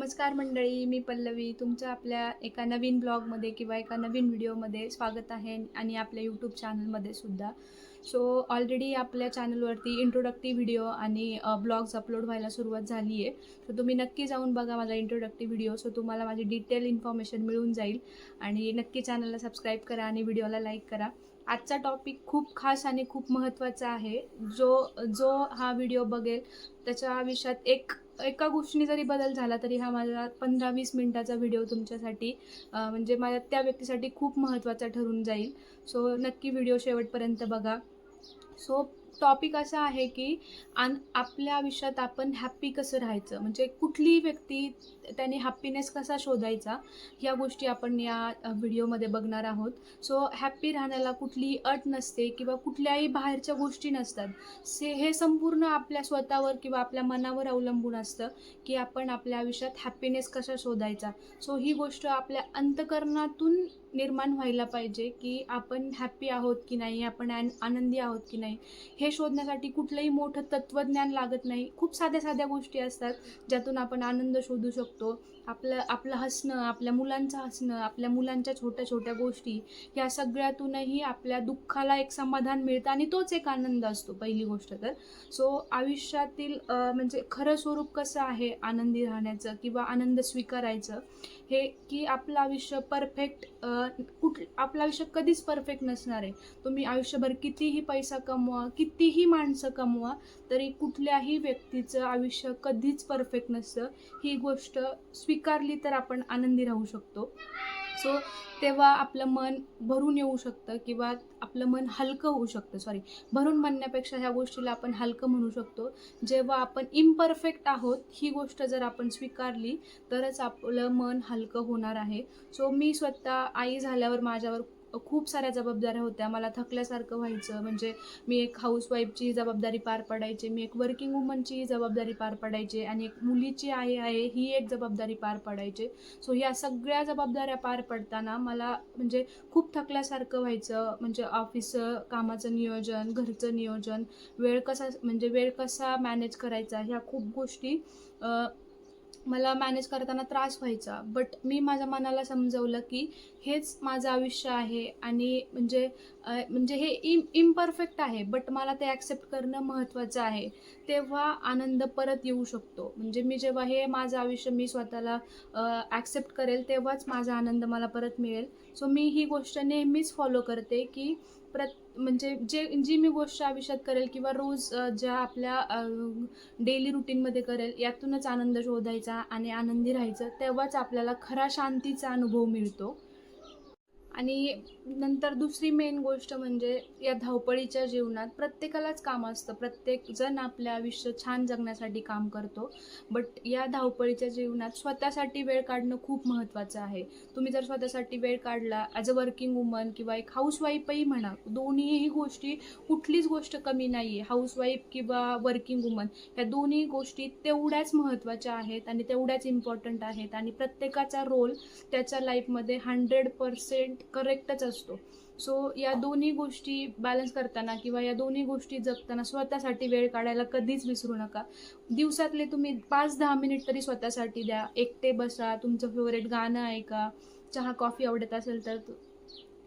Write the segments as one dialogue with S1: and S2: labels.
S1: नमस्कार मंडळी मी पल्लवी. तुमचं आपल्या एका नवीन ब्लॉगमध्ये किंवा एका नवीन व्हिडिओमध्ये स्वागत आहे आणि आपल्या यूट्यूब चॅनलमध्ये सुद्धा. सो ऑलरेडी आपल्या चॅनलवरती इंट्रोडक्टिव्ह व्हिडिओ आणि ब्लॉग्स अपलोड व्हायला सुरुवात झाली आहे सो तुम्ही नक्की जाऊन बघा माझा इंट्रोडक्टिव्ह व्हिडिओ सो तुम्हाला माझी डिटेल इन्फॉर्मेशन मिळून जाईल. आणि नक्की चॅनलला सबस्क्राईब करा आणि व्हिडिओला लाईक करा. आजचा टॉपिक खूप खास आणि खूप महत्त्वाचा आहे. जो जो हा व्हिडिओ बघेल त्याच्या आयुष्यात एक एका गोष्टीने जरी बदल झाला तरी हा माझा पंधरा वीस मिनिटाचा व्हिडिओ तुमच्यासाठी म्हणजे माझ्या त्या व्यक्तीसाठी खूप महत्त्वाचा ठरून जाईल. सो नक्की व्हिडिओ शेवटपर्यंत बघा. सो टॉपिक असा आहे की आन आपल्या आयुष्यात आपण हॅप्पी कसं राहायचं? म्हणजे कुठलीही व्यक्ती त्याने हॅप्पीनेस कसा शोधायचा? ह्या गोष्टी आपण या व्हिडिओमध्ये बघणार आहोत. सो हॅप्पी राहण्याला कुठलीही अट नसते किंवा कुठल्याही बाहेरच्या गोष्टी नसतात. से हे संपूर्ण आपल्या स्वतःवर किंवा आपल्या मनावर अवलंबून असतं की आपण आपल्या आयुष्यात हॅप्पीनेस कसा शोधायचा? सो ही गोष्ट आपल्या अंतकरणातून निर्माण व्हायला पाहिजे की आपण हॅप्पी आहोत की नाही आपण आनंदी आहोत की नाही हे शोधण्यासाठी कुठलंही मोठं तत्त्वज्ञान लागत नाही. खूप साध्या साध्या गोष्टी असतात ज्यातून आपण आनंद शोधू शकतो. आपलं आपलं हसणं आपल्या मुलांचं हसणं आपल्या मुलांच्या छोट्या छोट्या गोष्टी या सगळ्यातूनही आपल्या दुःखाला एक समाधान मिळतं आणि तोच एक आनंद असतो पहिली गोष्ट तर. सो आयुष्यातील म्हणजे खरं स्वरूप कसं आहे आनंदी राहण्याचं किंवा आनंद स्वीकारायचं हे की आपलं आयुष्य परफेक्ट कुठ आपलं आयुष्य कधीच परफेक्ट नसणार आहे. तुम्ही आयुष्यभर कितीही पैसा कमवा कितीही माणसं कमवा तरी कुठल्याही व्यक्तीचं आयुष्य कधीच परफेक्ट नसतं. ही गोष्ट स्वीकारली तर आपण आनंदी राहू शकतो. सो तेव्हा आपलं मन भरून येऊ शकतं किंवा आपलं मन हलकं होऊ शकतं सॉरी भरून म्हणण्यापेक्षा ह्या गोष्टीला आपण हलकं म्हणू शकतो. जेव्हा आपण इम्परफेक्ट आहोत ही गोष्ट जर आपण स्वीकारली तरच आपलं मन हलकं होणार आहे. सो मी स्वतः आई झाल्यावर माझ्यावर खूप साऱ्या जबाबदाऱ्या होत्या. मला थकल्यासारखं व्हायचं. म्हणजे मी एक हाऊसवाईफची जबाबदारी पार पडायची. मी एक वर्किंग वुमनची जबाबदारी पार पडायचे. आणि एक मुलीची आई आहे ही एक जबाबदारी पार पडायचे. सो ह्या सगळ्या जबाबदाऱ्या पार पडताना मला म्हणजे खूप थकल्यासारखं व्हायचं. म्हणजे ऑफिसचं कामाचं नियोजन घरचं नियोजन वेळ कसा म्हणजे वेळ कसा मॅनेज करायचा ह्या खूप गोष्टी मला मॅनेज करताना त्रास व्हायचा. बट मी माझ्या मनाला समजवलं की हेच माझं आयुष्य आहे आणि म्हणजे म्हणजे हे इम इम्परफेक्ट आहे बट मला ते ॲक्सेप्ट करणं महत्त्वाचं आहे. तेव्हा आनंद परत येऊ शकतो. म्हणजे मी जेव्हा हे माझं आयुष्य मी स्वतःला ॲक्सेप्ट करेल तेव्हाच माझा आनंद मला परत मिळेल. सो मी ही गोष्ट नेहमीच फॉलो करते की प्रत म्हणजे जे जी मी गोष्ट आयुष्यात करेल किंवा रोज ज्या आपल्या डेली रुटीनमध्ये करेल यातूनच आनंद शोधायचा आणि आनंदी राहायचं तेव्हाच आपल्याला खरा शांतीचा अनुभव मिळतो. आणि नंतर दुसरी मेन गोष्ट म्हणजे या धावपळीच्या जीवनात प्रत्येकालाच काम असतं. प्रत्येक जण आपल्या आयुष्य छान जगण्यासाठी काम करतो. बट या धावपळीच्या जीवनात स्वतःसाठी वेळ काढणं खूप महत्त्वाचं आहे. तुम्ही जर स्वतःसाठी वेळ काढला ॲज अ वर्किंग वुमन किंवा एक हाऊसवाईफही म्हणा दोन्हीही गोष्टी कुठलीच गोष्ट कमी नाही आहे हाऊसवाईफ किंवा वर्किंग वुमन ह्या दोन्ही गोष्टी तेवढ्याच महत्त्वाच्या आहेत आणि तेवढ्याच इम्पॉर्टंट आहेत. आणि प्रत्येकाचा रोल त्याच्या लाईफमध्ये हंड्रेड पर्सेंट करेक्टच असतो. सो या दोन्ही गोष्टी बॅलन्स करताना किंवा या दोन्ही गोष्टी जगताना स्वतःसाठी वेळ काढायला कधीच विसरू नका. दिवसातले तुम्ही पाच दहा मिनिट तरी स्वतःसाठी द्या. एकटे बसा तुमचं फेवरेट गाणं ऐका. चहा कॉफी आवडत असेल तर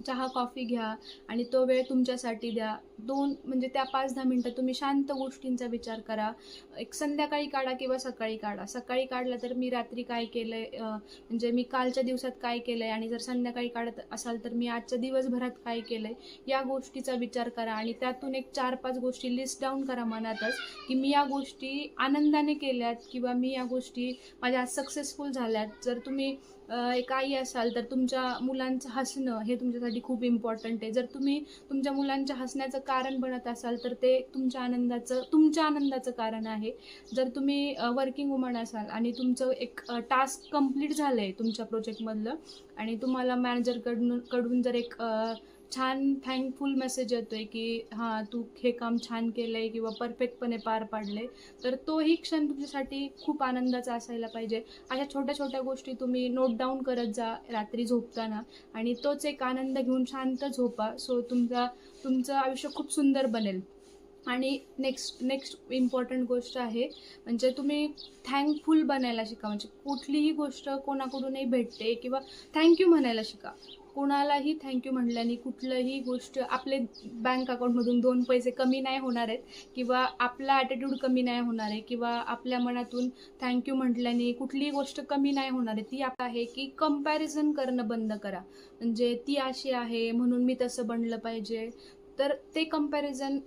S1: चहा कॉफी घ्या आणि तो वेळ तुमच्यासाठी द्या. दोन म्हणजे त्या पाच दहा मिनटं तुम्ही शांत गोष्टींचा विचार करा. एक संध्याकाळी काढा किंवा सकाळी काढा. सकाळी काढलं तर मी रात्री काय केलं आहे म्हणजे मी कालच्या दिवसात काय केलं आहे आणि जर संध्याकाळी काढत असाल तर मी आजच्या दिवसभरात काय केलं आहे या गोष्टीचा विचार करा आणि त्यातून एक चार पाच गोष्टी लिस्ट डाऊन करा मनातच की मी या गोष्टी आनंदाने केल्यात किंवा मी या गोष्टी माझ्या सक्सेसफुल झाल्यात. जर तुम्ही एक आई असाल तर तुमच्या मुलांचं हसणं हे तुमच्यासाठी खूप इम्पॉर्टंट आहे. जर तुम्ही तुमच्या मुलांच्या हसण्याचं कारण बनत असाल तर ते तुमच्या आनंदाचं तुमच्या आनंदाचं कारण आहे. जर तुम्ही वर्किंग वुमन असाल आणि तुमचं एक टास्क कंप्लीट झालं आहे तुमच्या प्रोजेक्टमधलं आणि तुम्हाला मॅनेजरकडून कडून जर एक छान थँकफुल मेसेज येतो आहे की हां तू हे काम छान केलं आहे किंवा परफेक्टपणे पार पाडले तर तोही क्षण तुमच्यासाठी खूप आनंदाचा असायला पाहिजे. अशा छोट्या छोट्या गोष्टी तुम्ही नोट डाऊन करत जा रात्री झोपताना आणि तोच एक आनंद घेऊन शांत झोपा. सो तुमचा तुमचं आयुष्य खूप सुंदर बनेल. आणि नेक्स्ट नेक्स्ट इम्पॉर्टंट गोष्ट आहे म्हणजे तुम्ही थँकफुल बनायला शिका. म्हणजे कुठलीही गोष्ट कोणाकडूनही भेटते किंवा थँक्यू म्हणायला शिका. कोणालाही थँक्यू म्हटल्याने कुठलंही गोष्ट आपले बँक अकाउंटमधून दोन पैसे कमी नाही होणार आहेत किंवा आपला ॲटिट्यूड कमी नाही होणार आहे किंवा आपल्या मनातून थँक्यू म्हटल्याने कुठलीही गोष्ट कमी नाही होणार आहे ती आप आहे की कंपॅरिझन करणं बंद करा. म्हणजे ती अशी आहे म्हणून मी तसं बनलं पाहिजे. तर ते कंपॅरिझन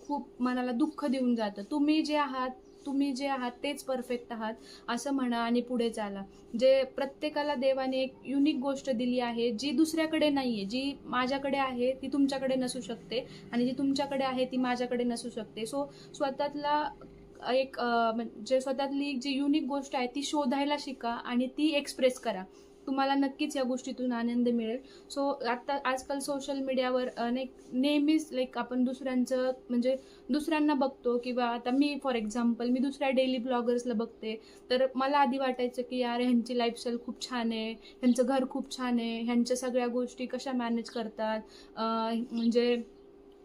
S1: खूप मनाला दुःख देऊन जातं. तुम्ही जे आहात तुम्ही जे आहात तेच परफेक्ट आहात असं म्हणा आणि पुढे चाला. जे प्रत्येकाला देवाने एक युनिक गोष्ट दिली आहे जी दुसऱ्याकडे नाही आहे जी माझ्याकडे आहे ती तुमच्याकडे नसू शकते आणि जी तुमच्याकडे आहे ती माझ्याकडे नसू शकते. सो स्वतःतला एक म्हणजे स्वतःतली जी युनिक गोष्ट आहे ती शोधायला शिका आणि ती एक्सप्रेस करा. तुम्हाला नक्कीच या गोष्टीतून आनंद मिळेल. सो आता आजकाल सोशल मीडियावर अनेक नेहमीच लाईक आपण दुसऱ्यांचं म्हणजे दुसऱ्यांना बघतो किंवा आता मी फॉर एक्झाम्पल मी दुसऱ्या डेली ब्लॉगर्सला बघते. तर मला आधी वाटायचं की यार ह्यांची लाईफस्टाईल खूप छान आहे ह्यांचं घर खूप छान आहे ह्यांच्या सगळ्या गोष्टी कशा मॅनेज करतात म्हणजे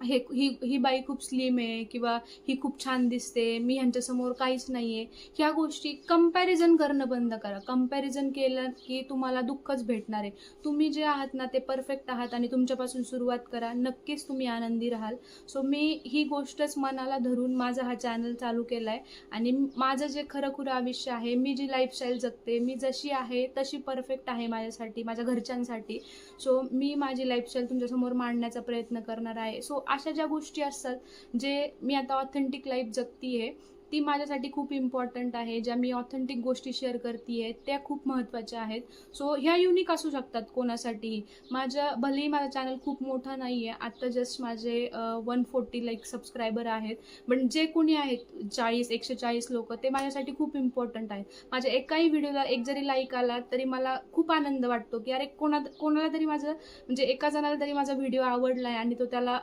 S1: हे ही ही बाई खूप स्लिम आहे किंवा ही खूप छान दिसते मी ह्यांच्यासमोर काहीच नाही आहे ह्या गोष्टी कंपॅरिझन करणं बंद करा. कंपॅरिझन केलं की तुम्हाला दुःखच भेटणार आहे. तुम्ही जे आहात ना ते परफेक्ट आहात आणि तुमच्यापासून सुरुवात करा. नक्कीच तुम्ही आनंदी राहाल. सो मी ही गोष्टच मनाला धरून माझा हा चॅनल चालू केला आहे आणि माझं जे खरं खुरं आयुष्य आहे मी जी लाईफस्टाईल जगते मी जशी आहे तशी परफेक्ट आहे माझ्यासाठी माझ्या घरच्यांसाठी. सो मी माझी लाईफस्टाईल तुमच्यासमोर मांडण्याचा प्रयत्न करणार आहे. सो अशा ज्या गोष्टी असतात जे मी आता ऑथेंटिक लाईफ जगतीये ती माझ्यासाठी खूप इम्पॉर्टंट आहे. ज्या मी ऑथेंटिक गोष्टी शेअर करते त्या खूप महत्त्वाच्या आहेत. सो ह्या युनिक असू शकतात कोणासाठीही माझ्या भलेही माझा चॅनल खूप मोठा नाही आहे आत्ता जस्ट माझे वन फोर्टी लाईक सबस्क्रायबर आहेत. पण जे कोणी आहेत चाळीस एकशे चाळीस लोक ते माझ्यासाठी खूप इम्पॉर्टंट आहेत. माझ्या एकाही व्हिडिओला एक जरी लाईक आला तरी मला खूप आनंद वाटतो की अरे कोणा कोणाला तरी माझं म्हणजे एका जणाला तरी माझा व्हिडिओ आवडला आहे आणि तो त्याला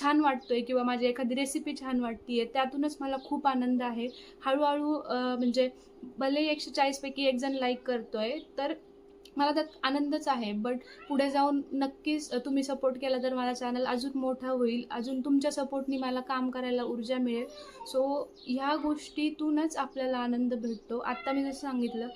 S1: छान वाटतोय किंवा माझी एखादी रेसिपी छान वाटतीये त्यातूनच मला खूप आनंद आहे. हळूहळू म्हणजे भले एकशे चाळीसपैकी एक जण लाईक करतोय तर मला त्यात आनंदच आहे बट पुढे जाऊन नक्कीच तुम्ही सपोर्ट केला तर माझा चॅनल अजून मोठा होईल अजून तुमच्या सपोर्टनी मला काम करायला ऊर्जा मिळेल. सो ह्या गोष्टीतूनच आपल्याला आनंद भेटतो. आत्ता मी जसं सांगितलं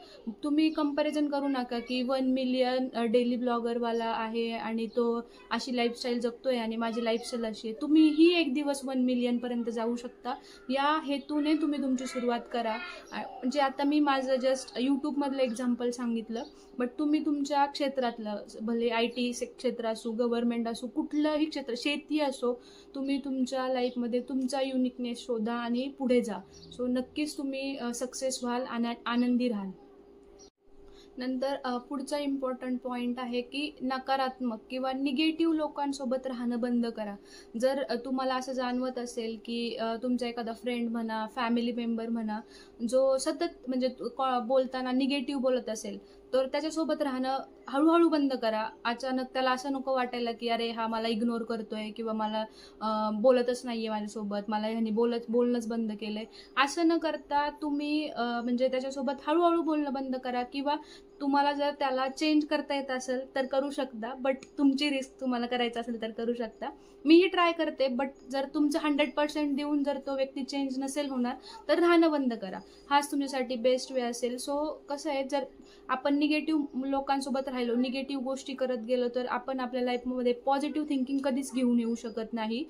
S1: तुम्ही कंपॅरिझन करू नका की वन मिलियन डेली ब्लॉगरवाला आहे आणि तो अशी लाईफस्टाईल जगतोय आणि माझी लाईफस्टाईल अशी आहे. तुम्हीही एक दिवस वन मिलियनपर्यंत जाऊ शकता. या हेतूने तुम्ही तुमची सुरुवात करा. म्हणजे आता मी माझं जस्ट यूट्यूबमधलं एक्झाम्पल सांगितलं बट तुम्ही तुम्ही तुमच्या क्षेत्रातलं भले आय टी क्षेत्र असो गव्हर्नमेंट असो कुठलंही क्षेत्र शेती असो तुम्ही तुमच्या लाईफमध्ये तुमचा युनिकनेस शोधा आणि पुढे जा. सो नक्कीच तुम्ही सक्सेस व्हाल आणि आनंदी राहाल. नंतर पुढचा इम्पॉर्टंट पॉईंट आहे की नकारात्मक किंवा निगेटिव्ह लोकांसोबत राहणं बंद करा. जर तुम्हाला असं जाणवत असेल की तुमचा एखादा फ्रेंड म्हणा फॅमिली मेंबर म्हणा जो सतत म्हणजे बोलताना निगेटिव्ह बोलत असेल तर त्याच्यासोबत राहणं हळूहळू बंद करा. अचानक त्याला असं नको वाटायला की अरे हा मला इग्नोर करतोय किंवा मला बोलतच बोलतच नाहीये माझ्यासोबत. मला ह्यानी बोलत बोलणंच बंद केलंय. असं न करता तुम्ही अं, म्हणजे त्याच्यासोबत हळूहळू बोलणं बंद करा किंवा तुम्हाला जर त्याला चेंज करता येत असेल तर करू शकता. बट तुमची रिस्क तुम्हाला करायचं असेल तर करू शकता. मीही ट्राय करते बट जर तुमचं हंड्रेड पर्सेंट देऊन जर तो व्यक्ती चेंज नसेल होणार तर राहणं बंद करा. हाच तुमच्यासाठी बेस्ट वे असेल. सो कसं आहे जर आपण निगेटिव्ह लोकांसोबत राहिलो निगेटिव्ह गोष्टी करत गेलो तर आपण आपल्या लाईफमध्ये पॉझिटिव्ह थिंकिंग कधीच घेऊन येऊ शकत नाही.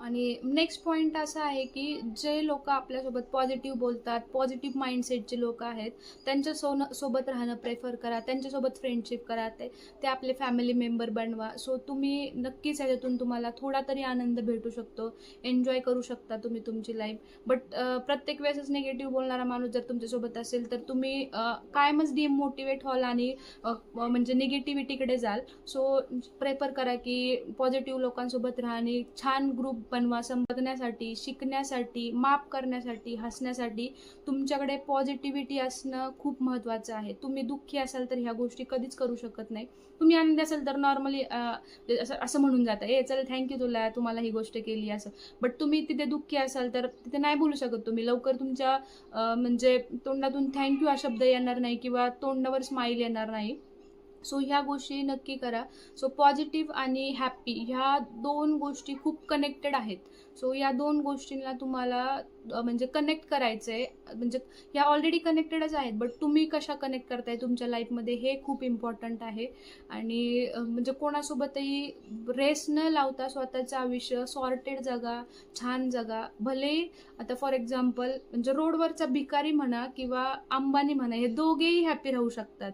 S1: आणि नेक्स्ट पॉईंट असा आहे की जे लोक आपल्यासोबत पॉझिटिव्ह बोलतात पॉझिटिव्ह माइंडसेटचे लोक आहेत त्यांच्या सो सोबत राहणं प्रेफर करा त्यांच्यासोबत फ्रेंडशिप करा ते ते आपले फॅमिली मेंबर बनवा. सो तुम्ही नक्कीच ह्याच्यातून तुम्हाला थोडा तरी आनंद भेटू शकतो. एन्जॉय करू शकता तुम्ही तुमची लाईफ बट प्रत्येक वेळेसच निगेटिव्ह बोलणारा माणूस जर तुमच्यासोबत असेल तर तुम्ही कायमच डिमोटिवेट व्हाल आणि म्हणजे निगेटिव्हिटीकडे जाल. सो प्रेफर करा की पॉझिटिव्ह लोकांसोबत राहा आणि छान ग्रुप बनवा समजण्यासाठी शिकण्यासाठी माफ करण्यासाठी हसण्यासाठी तुमच्याकडे पॉझिटिव्हिटी असणं खूप महत्त्वाचं आहे. तुम्ही दुःखी असाल तर ह्या गोष्टी कधीच करू शकत नाही. तुम्ही आनंदी असाल तर नॉर्मली असं असं म्हणून जातं. ए चल थँक्यू तुला तुम्हाला ही गोष्ट केली असं. बट तुम्ही तिथे दुःखी असाल तर तिथे नाही बोलू शकत तुम्ही. लवकर तुमच्या म्हणजे तोंडातून थँक्यू हा शब्द येणार नाही किंवा तोंडावर स्माईल येणार नाही. सो ह्या गोष्टी नक्की करा. सो पॉझिटिव्ह आणि हॅप्पी ह्या दोन गोष्टी खूप कनेक्टेड आहेत. सो या दोन गोष्टींना तुम्हाला म्हणजे कनेक्ट करायचं आहे म्हणजे ह्या ऑलरेडी कनेक्टेडच आहेत बट तुम्ही कशा कनेक्ट करताय तुमच्या लाईफमध्ये हे खूप इम्पॉर्टंट आहे. आणि म्हणजे कोणासोबतही रेस न लावता स्वतःचं आयुष्य सॉर्टेड जगा छान जगा. भले आता फॉर एक्झाम्पल म्हणजे रोडवरचा भिकारी म्हणा किंवा अंबानी म्हणा हे दोघेही हॅपी राहू शकतात.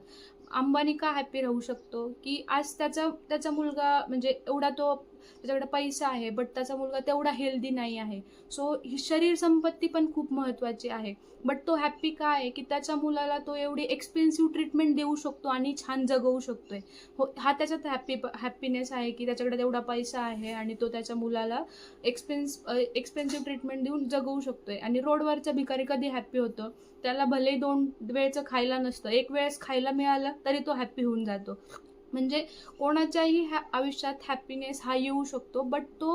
S1: अंबानी का हॅपी राहू शकतो? की आज त्याचा त्याचा मुलगा म्हणजे एवढा तो त्याच्याकडे पैसा आहे बट त्याचा मुलगा तेवढा हेल्दी नाही आहे. सो ही शरीर संपत्ती पण खूप महत्त्वाची आहे. बट तो हॅप्पी का आहे? की त्याच्या मुलाला तो एवढी एक्सपेन्सिव्ह ट्रीटमेंट देऊ शकतो आणि छान जगवू शकतोय. हो हा त्याच्यात हॅप्पी हॅप्पीनेस आहे की त्याच्याकडे तेवढा पैसा आहे आणि तो त्याच्या मुलाला एक्सपेन्स एक्सपेन्सिव्ह ट्रीटमेंट देऊन जगवू शकतोय. आणि रोडवरचा भिकारी कधी हॅप्पी होतो? त्याला भले दोन वेळचं खायला नसतं. एक वेळेस खायला मिळालं तरी तो हॅप्पी होऊन जातो. म्हणजे कोणाच्याही ह्या आयुष्यात हॅपीनेस हा येऊ शकतो बट तो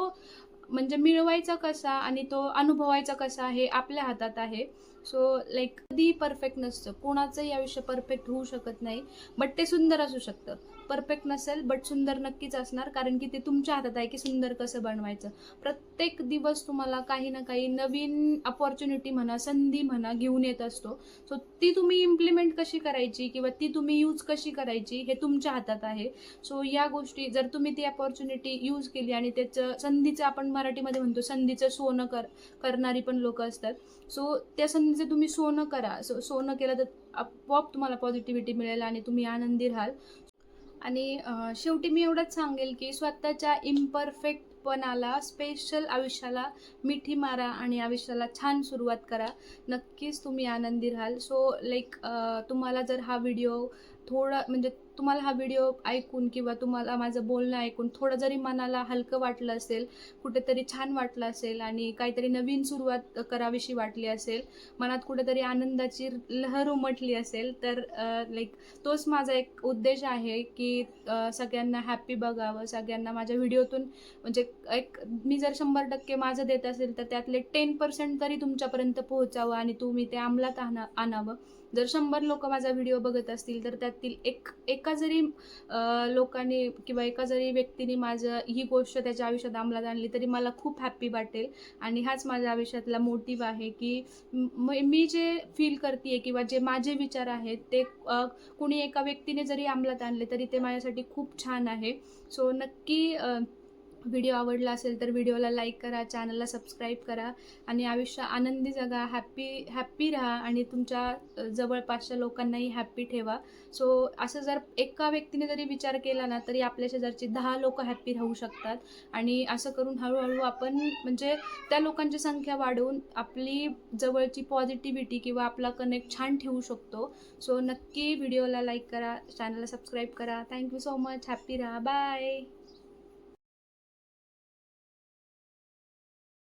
S1: म्हणजे मिळवायचा कसा आणि तो अनुभवायचा कसा हे आपल्या हातात आहे. सो लाईक कधी परफेक्ट नसतं. कोणाचंही आयुष्य परफेक्ट होऊ शकत नाही बट ते सुंदर असू शकतं. परफेक्ट नसेल बट सुंदर नक्कीच असणार कारण की ते तुमच्या हातात आहे की सुंदर कसं बनवायचं. प्रत्येक दिवस तुम्हाला काही ना काही नवीन अपॉर्च्युनिटी म्हणा संधी म्हणा घेऊन येत असतो. सो ती तुम्ही इम्प्लिमेंट कशी करायची किंवा ती तुम्ही यूज कशी करायची हे तुमच्या हातात आहे. सो या गोष्टी जर तुम्ही ती अपॉर्च्युनिटी यूज केली आणि त्याचं संधीचं आपण मराठीमध्ये म्हणतो संधीचं सोनं कर करणारी पण लोक असतात. सो त्या संधी जर तुम्ही सोनं करा सो सोनं केलं तर आपोआप तुम्हाला पॉझिटिव्हिटी मिळेल आणि तुम्ही आनंदी राहाल. आणि शेवटी मी एवढंच सांगेल की स्वतःच्या इम्परफेक्टपणाला स्पेशल आयुष्याला मिठी मारा आणि आयुष्याला छान सुरुवात करा. नक्कीच तुम्ही आनंदी राहाल. सो लाईक तुम्हाला जर हा व्हिडिओ थोडा म्हणजे तुम्हाला हा व्हिडिओ ऐकून किंवा तुम्हाला माझं बोलणं ऐकून थोडं जरी मनाला हलकं वाटलं असेल कुठेतरी छान वाटलं असेल आणि काहीतरी नवीन सुरुवात करावीशी वाटली असेल मनात कुठेतरी आनंदाची लहर उमटली असेल तर लाईक तोच माझा एक उद्देश आहे की सगळ्यांना हॅप्पी बघावं सगळ्यांना माझ्या व्हिडिओतून म्हणजे एक मी जर शंभर टक्के माझं देत असेल तर त्यातले टेन पर्सेंट तरी तुमच्यापर्यंत पोहोचावं आणि तुम्ही ते अंमलात आणा आणावं. जर शंभर लोक माझा व्हिडिओ बघत असतील तर त्यातील एक एका जरी लोकांनी किंवा एका जरी व्यक्तीने माझं ही गोष्ट त्याच्या आयुष्यात अंमलात आणली तरी मला खूप हॅप्पी वाटेल. आणि हाच माझ्या आयुष्यातला मोटिव्ह आहे की म- मी जे फील करते किंवा जे माझे विचार आहेत ते कुणी एका व्यक्तीने जरी अंमलात आणले तरी ते माझ्यासाठी खूप छान आहे. सो नक्की व्हिडिओ आवडला असेल तर व्हिडिओला लाईक करा चॅनलला सबस्क्राईब करा आणि आयुष्य आनंदी जगा हॅप्पी हॅप्पी राहा आणि तुमच्या जवळपासच्या लोकांनाही हॅप्पी ठेवा. सो असं जर एका व्यक्तीने जरी विचार केला ना तरी आपल्या शेजारची दहा लोक हॅप्पी राहू शकतात. आणि असं करून हळूहळू आपण म्हणजे त्या लोकांची संख्या वाढवून आपली जवळची पॉझिटिव्हिटी किंवा आपला कनेक्ट छान ठेवू शकतो. सो नक्की व्हिडिओला लाईक करा चॅनलला सबस्क्राईब करा. Thank you so much. Happy राहा. बाय.